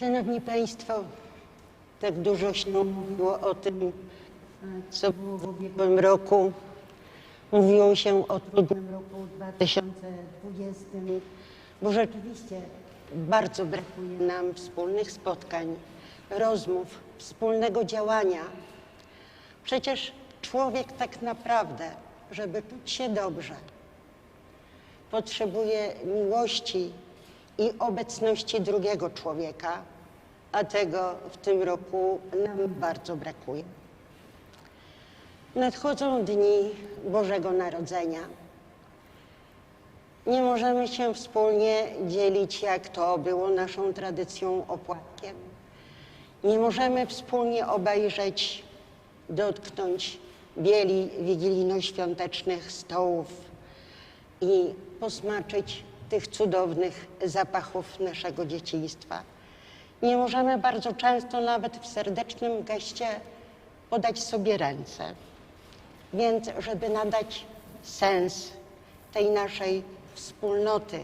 Szanowni Państwo, tak dużo się mówiło o tym, co było w ubiegłym roku. Mówiło się o trudnym roku 2020, bo rzeczywiście bardzo brakuje nam wspólnych spotkań, rozmów, wspólnego działania. Przecież człowiek tak naprawdę, żeby czuć się dobrze, potrzebuje miłości i obecności drugiego człowieka, a tego w tym roku nam bardzo brakuje. Nadchodzą dni Bożego Narodzenia. Nie możemy się wspólnie dzielić, jak to było naszą tradycją, opłatkiem. Nie możemy wspólnie obejrzeć, dotknąć bieli wigilijno-świątecznych stołów i posmaczyć tych cudownych zapachów naszego dzieciństwa. Nie możemy bardzo często nawet w serdecznym geście podać sobie ręce. Więc, żeby nadać sens tej naszej wspólnoty,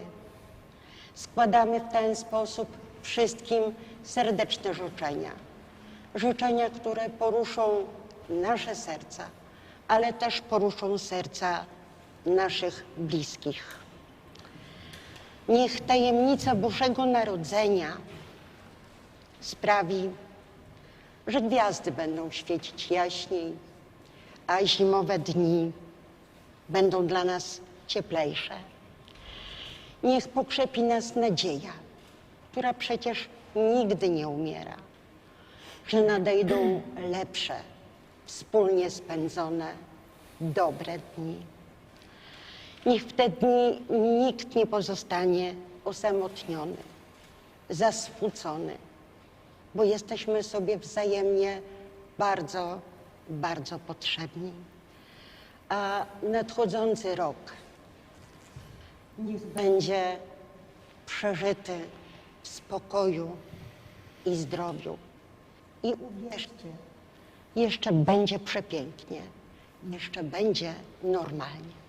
składamy w ten sposób wszystkim serdeczne życzenia. Życzenia, które poruszą nasze serca, ale też poruszą serca naszych bliskich. Niech tajemnica Bożego Narodzenia sprawi, że gwiazdy będą świecić jaśniej, a zimowe dni będą dla nas cieplejsze. Niech pokrzepi nas nadzieja, która przecież nigdy nie umiera, że nadejdą lepsze, wspólnie spędzone, dobre dni. Niech w te dni nikt nie pozostanie osamotniony, zasmucony, bo jesteśmy sobie wzajemnie bardzo, bardzo potrzebni. A nadchodzący rok niech będzie przeżyty w spokoju i zdrowiu. I uwierzcie, jeszcze będzie przepięknie, jeszcze będzie normalnie.